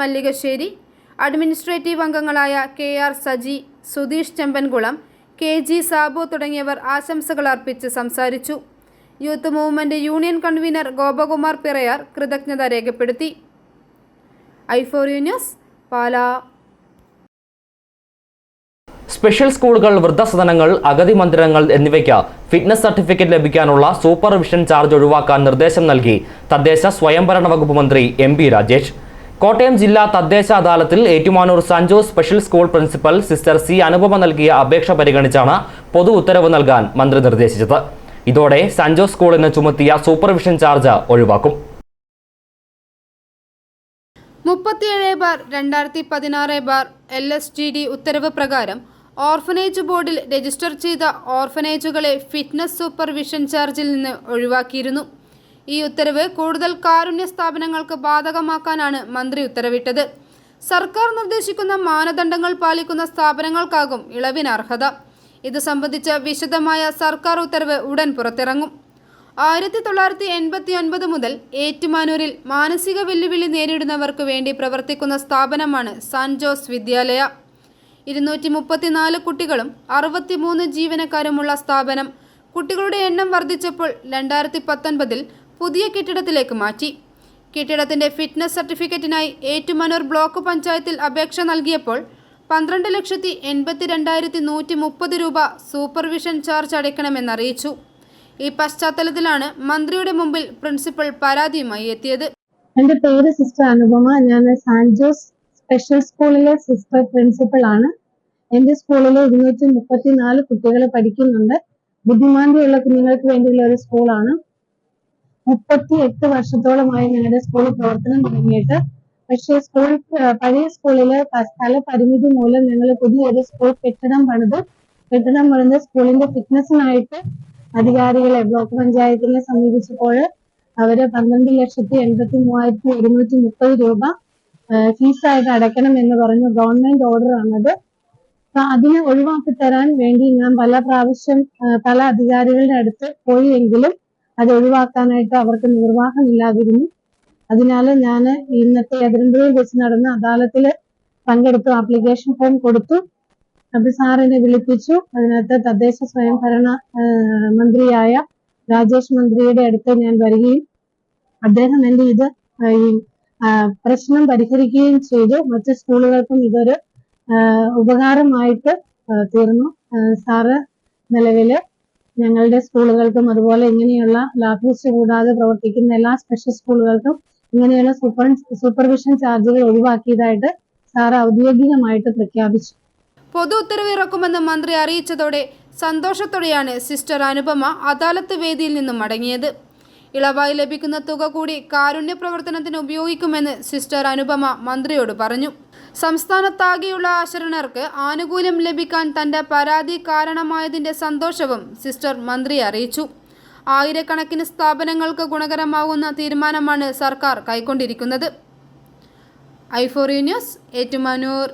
Mallikassery administrative അംഗങ്ങളായ K R Saji Sudheesh Chempankulam K G Sabu തുടങ്ങിയവർ ആശംസകൾ അർപ്പിച്ച് സംസാരിച്ചു. Youth movement union convener Gopakumar Pirayar കൃതജ്ഞത രേഖപ്പെടുത്തി. ഐഫോറിയ ന്യൂസ് പാലാ. സ്പെഷ്യൽ സ്കൂളുകൾ വൃദ്ധസദനങ്ങൾ അഗതി മന്ദിരങ്ങൾ എന്നിവയ്ക്ക് ഫിറ്റ്നസ് സർട്ടിഫിക്കറ്റ് ലഭിക്കാനുള്ള സൂപ്പർവിഷൻ ചാർജ് ഒഴിവാക്കാൻ നിർദ്ദേശം നൽകി തദ്ദേശ സ്വയംഭരണ വകുപ്പ് മന്ത്രി എം രാജേഷ്. കോട്ടയം ജില്ലാ തദ്ദേശ അദാലത്തിൽ Ettumanoor Sanjo special school principal sister C Anupama നൽകിയ അപേക്ഷ പരിഗണിച്ചാണ് പൊതു ഉത്തരവ് നൽകാൻ മന്ത്രി നിർദ്ദേശിച്ചത്. ഇതോടെ സഞ്ജോ സ്കൂളിന് ചുമത്തിയ സൂപ്പർവിഷൻ ചാർജ് ഒഴിവാക്കും. മുപ്പത്തിയേഴ് ബാർ രണ്ടായിരത്തി പതിനാറ് bar L S G D ഉത്തരവ് പ്രകാരം ഓർഫനേജ് ബോർഡിൽ രജിസ്റ്റർ ചെയ്ത ഓർഫനേജുകളെ ഫിറ്റ്നസ് സൂപ്പർവിഷൻ ചാർജിൽ നിന്ന് ഒഴിവാക്കിയിരുന്നു. ഈ ഉത്തരവ് കൂടുതൽ കാരുണ്യ സ്ഥാപനങ്ങൾക്ക് ബാധകമാക്കാനാണ് മന്ത്രി ഉത്തരവിട്ടത്. സർക്കാർ നിർദ്ദേശിക്കുന്ന മാനദണ്ഡങ്ങൾ പാലിക്കുന്ന സ്ഥാപനങ്ങൾക്കാകും ഇളവിന് അർഹത. ഇത് സംബന്ധിച്ച വിശദമായ സർക്കാർ ഉത്തരവ് ഉടൻ പുറത്തിറങ്ങും. ആയിരത്തി തൊള്ളായിരത്തി എൺപത്തി ഒൻപത് മുതൽ ഏറ്റുമാനൂരിൽ മാനസിക വെല്ലുവിളി നേരിടുന്നവർക്ക് വേണ്ടി പ്രവർത്തിക്കുന്ന സ്ഥാപനമാണ് സാൻ ജോസ് വിദ്യാലയ. ഇരുന്നൂറ്റി മുപ്പത്തിനാല് കുട്ടികളും അറുപത്തിമൂന്ന് ജീവനക്കാരുമുള്ള സ്ഥാപനം കുട്ടികളുടെ എണ്ണം വർദ്ധിച്ചപ്പോൾ രണ്ടായിരത്തി പത്തൊൻപതിൽ പുതിയ കെട്ടിടത്തിലേക്ക് മാറ്റി. കെട്ടിടത്തിന്റെ ഫിറ്റ്നസ് സർട്ടിഫിക്കറ്റിനായി ഏറ്റുമാനൂർ ബ്ലോക്ക് പഞ്ചായത്തിൽ അപേക്ഷ നൽകിയപ്പോൾ പന്ത്രണ്ട് ലക്ഷത്തി എൺപത്തി രണ്ടായിരത്തി നൂറ്റി മുപ്പത് രൂപ സൂപ്പർവിഷൻ ചാർജ് അടയ്ക്കണമെന്നറിയിച്ചു ഈ പശ്ചാത്തലത്തിലാണ് മന്ത്രിയുടെ മുമ്പിൽ പ്രിൻസിപ്പൽ പരാതിയുമായി എത്തിയത്. എന്റെ പേര് സിസ്റ്റർ അനുപമ. ഞാൻ സാൻജോസ് സ്പെഷ്യൽ സ്കൂളിലെ സിസ്റ്റർ പ്രിൻസിപ്പൾ ആണ്. എന്റെ സ്കൂളിൽ ഇരുന്നൂറ്റി മുപ്പത്തിനാല് കുട്ടികൾ പഠിക്കുന്നുണ്ട്. ബുദ്ധിമാന്തിയുള്ള കുഞ്ഞുങ്ങൾക്ക് വേണ്ടിയുള്ള ഒരു സ്കൂളാണ്. മുപ്പത്തി എട്ട് വർഷത്തോളമായി ഞങ്ങളുടെ സ്കൂൾ പ്രവർത്തനം തുടങ്ങിയിട്ട്. പക്ഷേ സ്കൂൾ പഴയ സ്കൂളിൽ സ്ഥല പരിമിതി മൂലം ഞങ്ങൾ പുതിയൊരു സ്കൂൾ കെട്ടിടം പണിത്. കെട്ടിടം പണിത് സ്കൂളിന്റെ ഫിറ്റ്നസിനായിട്ട് അധികാരികളെ ബ്ലോക്ക് പഞ്ചായത്തിനെ സമീപിച്ചപ്പോൾ അവർ പന്ത്രണ്ട് ലക്ഷത്തി എൺപത്തി മൂവായിരത്തി ഒരുന്നൂറ്റി മുപ്പത് രൂപ ഫീസായിട്ട് അടയ്ക്കണം എന്ന് പറഞ്ഞു ഗവൺമെന്റ് ഓർഡർ ആണത് അപ്പൊ അതിനെ ഒഴിവാക്കി തരാൻ വേണ്ടി ഞാൻ പല പ്രാവശ്യം പല അധികാരികളുടെ അടുത്ത് പോയി എങ്കിലും അത് ഒഴിവാക്കാനായിട്ട് അവർക്ക് നിർവാഹമില്ലാതിരുന്നു. അതിനാൽ ഞാൻ ഇന്നത്തെ എതിരമ്പുഴയിൽ വെച്ച് നടന്ന അദാലത്തിൽ പങ്കെടുത്തു ആപ്ലിക്കേഷൻ ഫോം കൊടുത്തു. അത് സാറിനെ വിളിപ്പിച്ചു. അതിനകത്ത് തദ്ദേശ സ്വയംഭരണ മന്ത്രിയായ രാജേഷ് മന്ത്രിയുടെ അടുത്ത് ഞാൻ വരികയും അദ്ദേഹം എന്റെ ഇത് ഈ പ്രശ്നം പരിഹരിക്കുകയും ചെയ്തു. മറ്റ് സ്കൂളുകൾക്കും ഇതൊരു ഉപകാരമായിട്ട് തീർന്നു. സാറ് നിലവിൽ ഞങ്ങളുടെ സ്കൂളുകൾക്കും അതുപോലെ ഇങ്ങനെയുള്ള ടെസ്റ്റ് കൂടാതെ പ്രവർത്തിക്കുന്ന എല്ലാ സ്പെഷ്യൽ സ്കൂളുകൾക്കും ഇങ്ങനെയുള്ള സൂപ്പർ സൂപ്പർവിഷൻ ചാർജുകൾ ഒഴിവാക്കിയതായിട്ട് സാർ ഔദ്യോഗികമായിട്ട് പ്രഖ്യാപിച്ചു. പൊതു ഉത്തരവ് ഇറക്കുമെന്ന് മന്ത്രി അറിയിച്ചതോടെ സന്തോഷത്തോടെയാണ് സിസ്റ്റർ അനുപമ അദാലത്ത് വേദിയിൽ നിന്നും മടങ്ങിയത്. ഇളവായി ലഭിക്കുന്ന തുക കൂടി കാരുണ്യ പ്രവർത്തനത്തിന് ഉപയോഗിക്കുമെന്ന് സിസ്റ്റർ അനുപമ മന്ത്രിയോട് പറഞ്ഞു. സംസ്ഥാനത്താകെയുള്ള ആശരണർക്ക് ആനുകൂല്യം ലഭിക്കാൻ തന്റെ പരാതി കാരണമായതിന്റെ സന്തോഷവും സിസ്റ്റർ മന്ത്രി അറിയിച്ചു. ആയിരക്കണക്കിന് സ്ഥാപനങ്ങൾക്ക് ഗുണകരമാകുന്ന തീരുമാനമാണ് സർക്കാർ കൈക്കൊണ്ടിരിക്കുന്നത്. ഐഫോറി ന്യൂസ് ഏറ്റുമാനൂർ.